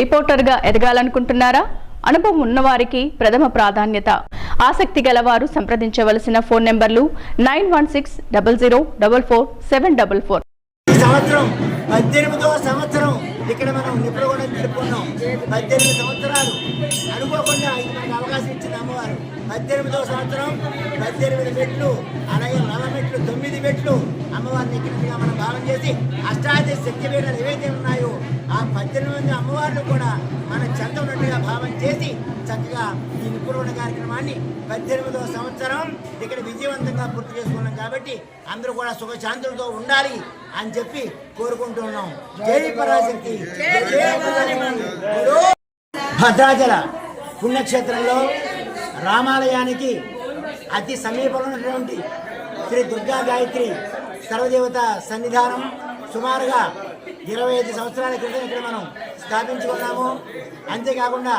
రిపోర్టర్గా ఎదగాలనుకుంటున్నారా? అనుభవం ఉన్నవారికి ప్రథమ ప్రాధాన్యత. ఆసక్తి గలవారు సంప్రదించవలసిన ఫోన్ నెంబర్లు nine one six double zero double four seven double four. సంవత్సరం పద్దెనిమిదవ సంవత్సరం. ఇక్కడ మనం నిపుణులు కూడా జరుపుకున్నాం పద్దెనిమిది సంవత్సరాలు. అనుకోకుండా ఇది మనకు అవకాశం ఇచ్చిన అమ్మవారు. పద్దెనిమిదవ సంవత్సరం పద్దెనిమిది మెట్లు అలాగే నవ మెట్లు తొమ్మిది మెట్లు అమ్మవారిని ఎక్కినట్టుగా మనం భావన చేసి అష్టాది శక్తి పీఠాలు ఏవైతే ఉన్నాయో ఆ పద్దెనిమిది అమ్మవారిని అమ్మవార్లు కూడా మన చెంత ఉన్నట్టుగా భావన చేసి చక్కగా ఈ నిపుణుల కార్యక్రమాన్ని పద్దెనిమిదవ సంవత్సరం ఇక్కడ విజయవంతంగా పూర్తి చేసుకున్నాం కాబట్టి అందరూ కూడా సుఖశాంతులతో ఉండాలి అని చెప్పి కోరుకుంటున్నాం. జై పరాశక్తి. భద్రాచల పుణ్యక్షేత్రంలో రామాలయానికి అతి సమీపంలో ఉన్నటువంటి శ్రీ దుర్గా గాయత్రి సర్వదేవత సన్నిధానం సుమారుగా ఇరవై ఐదు సంవత్సరాల క్రితం ఇక్కడ మనం స్థాపించుకున్నాము. అంతేకాకుండా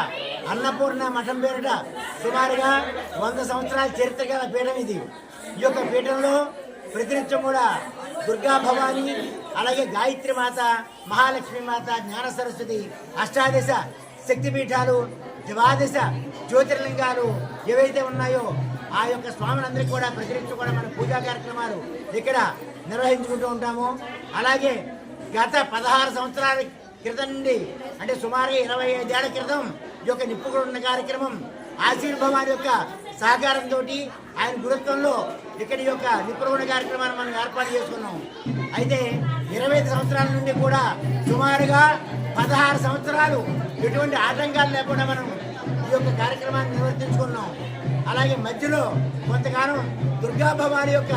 అన్నపూర్ణ మఠం పేరిట సుమారుగా వంద సంవత్సరాల చరిత్ర గల పీఠం ఇది. ఈ యొక్క పీఠంలో ప్రతినిత్యం కూడా దుర్గా భవాని అలాగే గాయత్రి మాత మహాలక్ష్మి మాత జ్ఞాన సరస్వతి అష్టాదశ శక్తిపీఠాలు ద్వాదశ జ్యోతిర్లింగాలు ఏవైతే ఉన్నాయో ఆ యొక్క స్వాములందరికీ కూడా ప్రతినిత్యం కూడా మన పూజా కార్యక్రమాలు ఇక్కడ నిర్వహించుకుంటూ ఉంటాము. అలాగే గత పదహారు సంవత్సరాల క్రితం నుండి అంటే సుమారుగా ఇరవై ఐదేళ్ళ క్రితం ఈ యొక్క నిప్పుకుడున్న కార్యక్రమం ఆశీర్భవాన్ యొక్క సహకారంతో ఆయన గురుత్వంలో ఇక్కడ ఈ యొక్క నిప్పుకొండ కార్యక్రమాన్ని మనం ఏర్పాటు చేసుకున్నాం. అయితే ఇరవై ఐదు సంవత్సరాల నుండి కూడా సుమారుగా పదహారు సంవత్సరాలు ఎటువంటి ఆటంకాలు లేకుండా మనం ఈ యొక్క కార్యక్రమాన్ని నిర్వర్తించుకున్నాం. అలాగే మధ్యలో కొంతకాలం దుర్గా భవాని యొక్క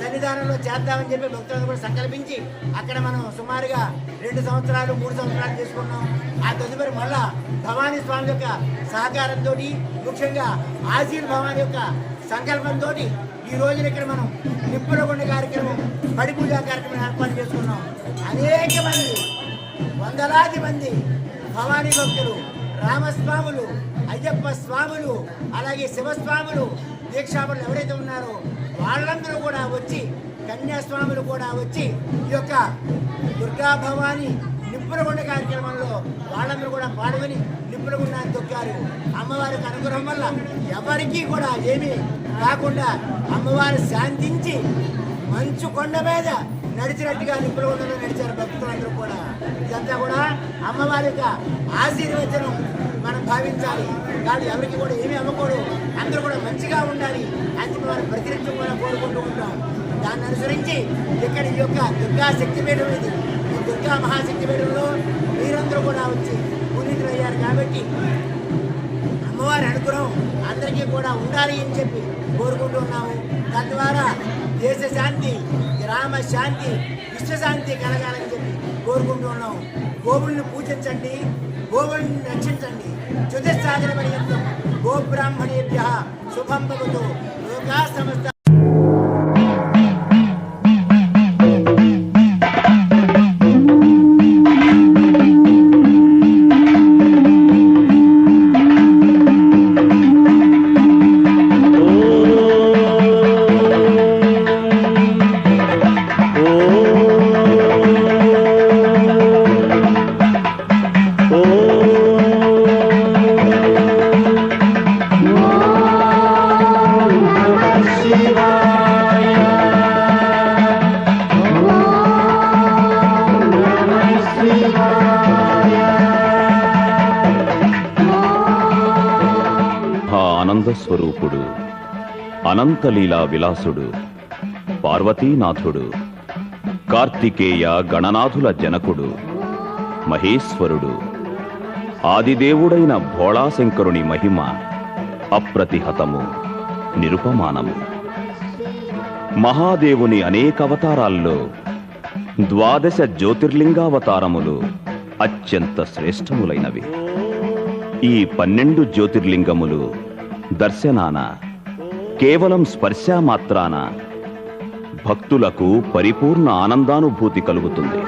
సన్నిధానంలో చేద్దామని చెప్పి భక్తులను కూడా సంకల్పించి అక్కడ మనం సుమారుగా రెండు సంవత్సరాలు మూడు సంవత్సరాలు చేసుకున్నాం ఆ తదుపరి మళ్ళా భవానీ స్వామి యొక్క సహకారంతో ముఖ్యంగా ఆజీర్ భవాని యొక్క సంకల్పంతో ఈ రోజున ఇక్కడ మనం నిప్పులగొండ కార్యక్రమం పడి పూజా కార్యక్రమం ఏర్పాటు చేసుకున్నాం. అనేక మంది వందలాది మంది భవానీ భక్తులు రామస్వాములు అయ్యప్ప స్వాములు అలాగే శివస్వాములు దీక్షాపరులు ఎవరైతే ఉన్నారో వాళ్ళందరూ కూడా వచ్చి కన్యాస్వాములు కూడా వచ్చి ఈ యొక్క దుర్గా భవాని నిప్పులగొండ కార్యక్రమంలో వాళ్ళందరూ కూడా పాల్గొని నిప్పులగొండాన్ని తొక్కారు అమ్మవారికి అనుగ్రహం వల్ల ఎవరికీ కూడా ఏమీ కాకుండా అమ్మవారు శాంతించి మంచు కొండ మీద నడిచినట్టుగా నిప్పులగొండలో నడిచారు భక్తులందరూ కూడా. ఇదంతా కూడా అమ్మవారి యొక్క ఆశీర్వచనం మనం భావించాలి. వాళ్ళు ఎవరికి కూడా ఏమీ అవ్వకూడదు. అందరూ కూడా మంచిగా ఉండాలి. అని వారు వారి ప్రతినిత్యం కూడా కోరుకుంటూ ఉంటాం. దాన్ని అనుసరించి ఇక్కడ ఈ యొక్క దుర్గా శక్తిపీఠం ఇది. ఈ దుర్గా మహాశక్తిపీఠంలో మీరందరూ కూడా వచ్చి పునీతులు అయ్యారు కాబట్టి అమ్మవారి అనుగ్రహం అందరికీ కూడా ఉండాలి అని చెప్పి కోరుకుంటూ ఉన్నాము. తద్వారా దేశ శాంతి గ్రామ శాంతి విశ్వశాంతి కలగాలని చెప్పి కోరుకుంటున్నాము గోవుల్ని పూజించండి గోవుల్ని రక్షించండి. చుతుస్సాగర పర్యంతం గోబ్రాహ్మణేభ్య శుభం భవతు. లోకా సమస్త అనంతలీలా విలాసుడు పార్వతీనాథుడు కార్తికేయ గణనాథుల జనకుడు మహేశ్వరుడు ఆదిదేవుడైన భోళాశంకరుని మహిమ అప్రతిహతము నిరుపమానము. మహాదేవుని అనేక అవతారాల్లో ద్వాదశ జ్యోతిర్లింగావతారములు అత్యంత శ్రేష్టములైనవి. ఈ పన్నెండు జ్యోతిర్లింగములు దర్శనాన కేవలం స్పర్శ మాత్రాన భక్తులకు పరిపూర్ణ ఆనందానుభూతి కలుగుతుంది.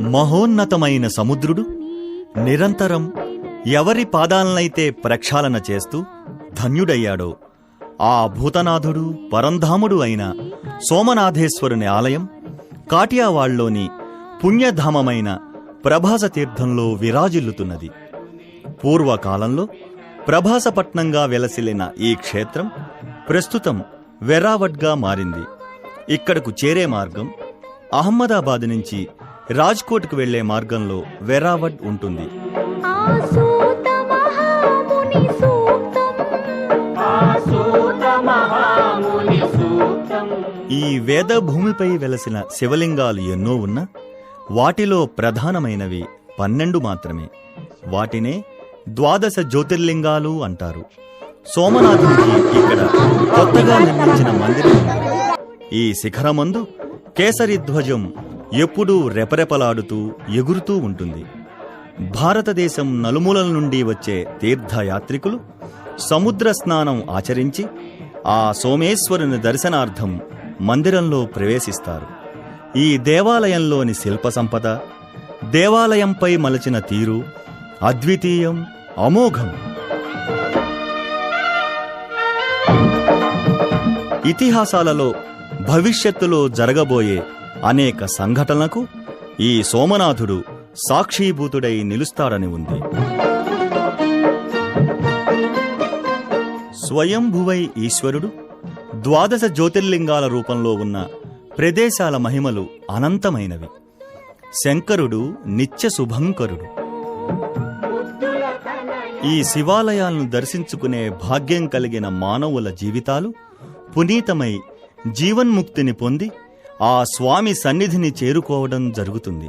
మహోన్నతమైన సముద్రుడు నిరంతరం ఎవరి పాదాలనైతే ప్రక్షాళన చేస్తూ ధన్యుడయ్యాడో ఆ భూతనాథుడు పరంధాముడు అయిన సోమనాథేశ్వరుని ఆలయం కాటియావాళ్ళోని పుణ్యధామమైన ప్రభాస తీర్థంలో విరాజిల్లుతున్నది. పూర్వకాలంలో ప్రభాసపట్నంగా వెలసిల్లిన ఈ క్షేత్రం ప్రస్తుతం వెరావడ్గా మారింది. ఇక్కడకు చేరే మార్గం అహ్మదాబాద్ నుంచి రాజ్కోట్కు వెళ్ళే మార్గంలో వెరావడ్ ఉంటుంది. ఈ వేద భూమిపై వెలసిన శివలింగాలు ఎన్నో ఉన్నా వాటిలో ప్రధానమైనవి పన్నెండు మాత్రమే. వాటినే ద్వాదశ జ్యోతిర్లింగాలు అంటారు. సోమనాథునికి ఇక్కడ కొత్తగా నిర్మించిన మందిరం. ఈ శిఖరమందు కేసరి ధ్వజం ఎప్పుడూ రెపరెపలాడుతూ ఎగురుతూ ఉంటుంది. భారతదేశం నలుమూలల నుండి వచ్చే తీర్థయాత్రికులు సముద్ర స్నానం ఆచరించి ఆ సోమేశ్వరుని దర్శనార్థం మందిరంలో ప్రవేశిస్తారు. ఈ దేవాలయంలోని శిల్ప సంపద దేవాలయంపై మలచిన తీరు అద్వితీయం అమోఘం. ఇతిహాసాలలో భవిష్యత్తులో జరగబోయే అనేక సంఘటనలకు ఈ సోమనాథుడు సాక్షీభూతుడై నిలుస్తాడని ఉంది. స్వయంభువై ఈశ్వరుడు ద్వాదశ జ్యోతిర్లింగాల రూపంలో ఉన్న ప్రదేశాల మహిమలు అనంతమైనవి. శంకరుడు నిత్య శుభంకరుడు. ఈ శివాలయాలను దర్శించుకునే భాగ్యం కలిగిన మానవుల జీవితాలు పునీతమై జీవన్ముక్తిని పొంది ఆ స్వామి సన్నిధిని చేరుకోవడం జరుగుతుంది.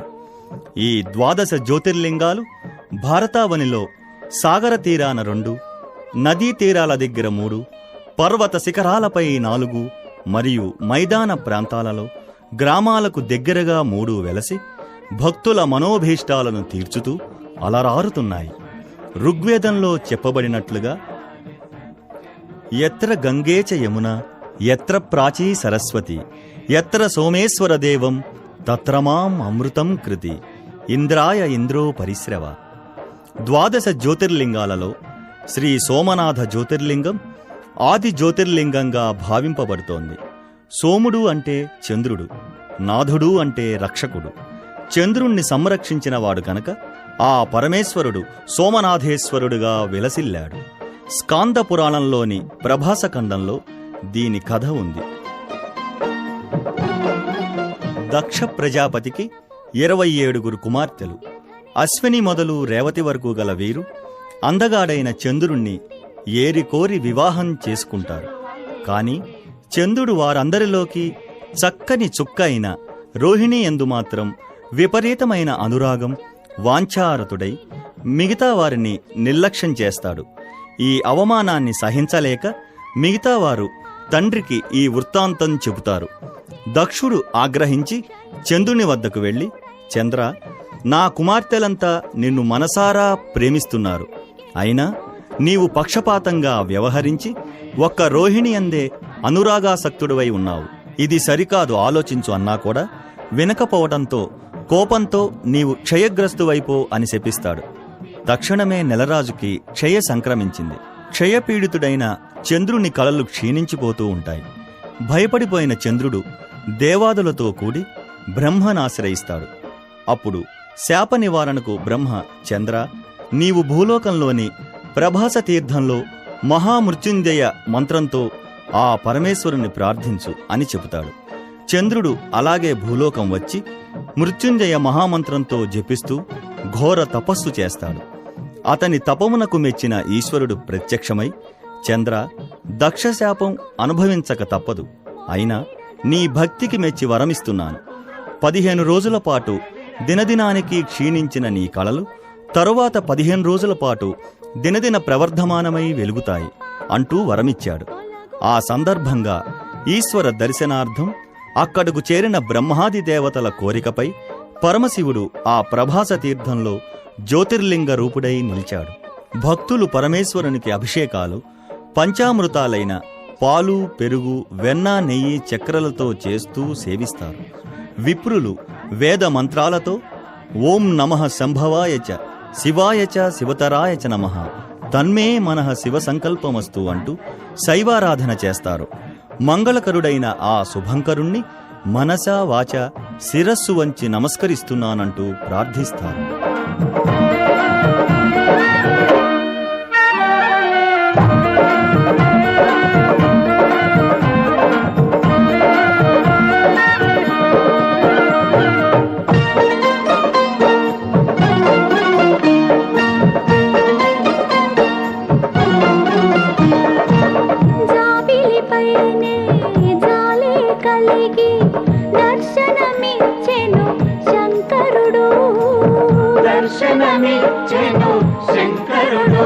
ఈ ద్వాదశ జ్యోతిర్లింగాలు భారతావనిలో సాగర తీరాన రెండు నదీ తీరాల దగ్గర మూడు పర్వత శిఖరాలపై నాలుగు మరియు మైదాన ప్రాంతాలలో గ్రామాలకు దగ్గరగా మూడు వెలసి భక్తుల మనోభీష్టాలను తీర్చుతూ అలరారుతున్నాయి. ఋగ్వేదంలో చెప్పబడినట్లుగా ఎత్ర గంగేచ యమున ఎత్ర ప్రాచీ సరస్వతి ఎత్ర సోమేశ్వరదేవం తత్రమాం అమృతం కృతి. ఇంద్రాయ ఇంద్రో పరిశ్రవ. ద్వాదశ జ్యోతిర్లింగాలలో శ్రీ సోమనాథ జ్యోతిర్లింగం ఆది జ్యోతిర్లింగంగా భావింపబడుతోంది. సోముడు అంటే చంద్రుడు నాథుడు అంటే రక్షకుడు. చంద్రుణ్ణి సంరక్షించినవాడు కనుక ఆ పరమేశ్వరుడు సోమనాథేశ్వరుడుగా విలసిల్లాడు. స్కాంద పురాణంలోని ప్రభాసఖండంలో దీని కథ ఉంది. దక్ష ప్రజాపతికి ఇరవై ఏడుగురు కుమార్తెలు. అశ్విని మొదలు రేవతి వరకు గల వీరు అందగాడైన చంద్రుణ్ణి ఏరికోరి వివాహం చేసుకుంటారు. కాని చంద్రుడు వారందరిలోకి చక్కని చుక్క అయిన రోహిణి ఎందు మాత్రం విపరీతమైన అనురాగం వాంఛారతుడై మిగతా వారిని నిర్లక్ష్యం చేస్తాడు. ఈ అవమానాన్ని సహించలేక మిగతా వారు తండ్రికి ఈ వృత్తాంతం చెబుతారు. దక్షుడు ఆగ్రహించి చంద్రుని వద్దకు వెళ్ళి చంద్ర నా కుమార్తెలంతా నిన్ను మనసారా ప్రేమిస్తున్నారు. అయినా నీవు పక్షపాతంగా వ్యవహరించి ఒక్క రోహిణి అందే అనురాగాసక్తుడివై ఉన్నావు. ఇది సరికాదు ఆలోచించు అన్నా కూడా వినకపోవడంతో కోపంతో నీవు క్షయగ్రస్తువైపో అని శపిస్తాడు. తక్షణమే నెలరాజుకి క్షయ సంక్రమించింది. క్షయపీడితుడైన చంద్రుని కళలు క్షీణించిపోతూ ఉంటాయి. భయపడిపోయిన చంద్రుడు దేవాదులతో కూడి బ్రహ్మనాశ్రయిస్తాడు అప్పుడు శాప నివారణకు బ్రహ్మ చంద్ర నీవు భూలోకంలోని ప్రభాస తీర్థంలో మహామృత్యుంజయ మంత్రంతో ఆ పరమేశ్వరుని ప్రార్థించు అని చెబుతాడు. చంద్రుడు అలాగే భూలోకం వచ్చి మృత్యుంజయ మహామంత్రంతో జపిస్తూ ఘోర తపస్సు చేస్తాడు. అతని తపమునకు మెచ్చిన ఈశ్వరుడు ప్రత్యక్షమై చంద్ర దక్షశాపం అనుభవించక తప్పదు. అయినా నీ భక్తికి మెచ్చి వరమిస్తున్నాను. పదిహేను రోజుల పాటు దినదినానికి క్షీణించిన నీ కళలు తరువాత పదిహేను రోజుల పాటు దినదిన ప్రవర్ధమానమై వెలుగుతాయి అంటూ వరమిచ్చాడు. ఆ సందర్భంగా ఈశ్వర దర్శనార్థం అక్కడకు చేరిన బ్రహ్మాది దేవతల కోరికపై పరమశివుడు ఆ ప్రభాస తీర్థంలో జ్యోతిర్లింగ రూపుడై నిలిచాడు. భక్తులు పరమేశ్వరునికి అభిషేకాలు పంచామృతాలైన పాలు పెరుగు వెన్న నెయ్యి చక్రలతో చేస్తూ సేవిస్తారు. విప్రులు వేద మంత్రాలతో ఓం నమః సంభవాయ చ శివాయ చ శివతరాయ చ నమః. తన్మే మనః శివ సంకల్పమస్తు అంటూ శైవారాధన చేస్తారు. మంగళకరుడైన ఆ శుభంకరుణ్ణి మనసా వాచ శిరస్సు వంచి నమస్కరిస్తున్నానంటూ ప్రార్థిస్తారు. జాబిలిపైనే జాలే కలిగి దర్శనమిచ్చెను శంకరుడు. దర్శనమిచ్చెను శంకరుడు.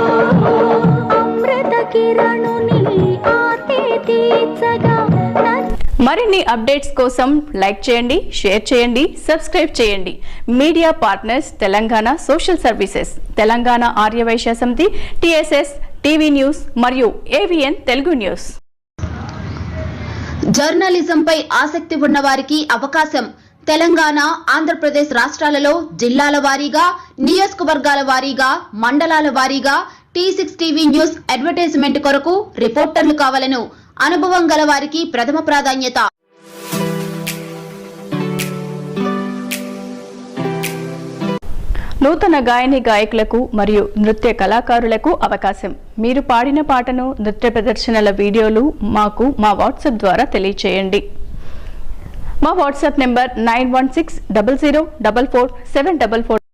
అమృత కిరణుని ఆతే తీర్చగా నన్ను మరిన్ని అప్డేట్స్ కోసం లైక్ చేయండి షేర్ చేయండి సబ్స్క్రైబ్ చేయండి. Media partners Telangana social services Telangana Aryavysya Samithi TSS TV news మరియు ఏవిఎన్ తెలుగు న్యూస్. జర్నలిజంపై ఆసక్తి ఉన్న వారికి అవకాశం. తెలంగాణ ఆంధ్రప్రదేశ్ రాష్ట్రాలలో జిల్లాల వారీగా నియోజకవర్గాల వారీగా మండలాల వారీగా T six TV news advertisement కొరకు రిపోర్టర్లు కావాలను. అనుభవం గల వారికి ప్రథమ ప్రాధాన్యత. నూతన గాయని గాయకులకు మరియు నృత్య కళాకారులకు అవకాశం. మీరు పాడిన పాటను నృత్య ప్రదర్శనల వీడియోలు మాకు మా వాట్సాప్ ద్వారా తెలియచేయండి. మా WhatsApp number nine one six double zero double four seven double four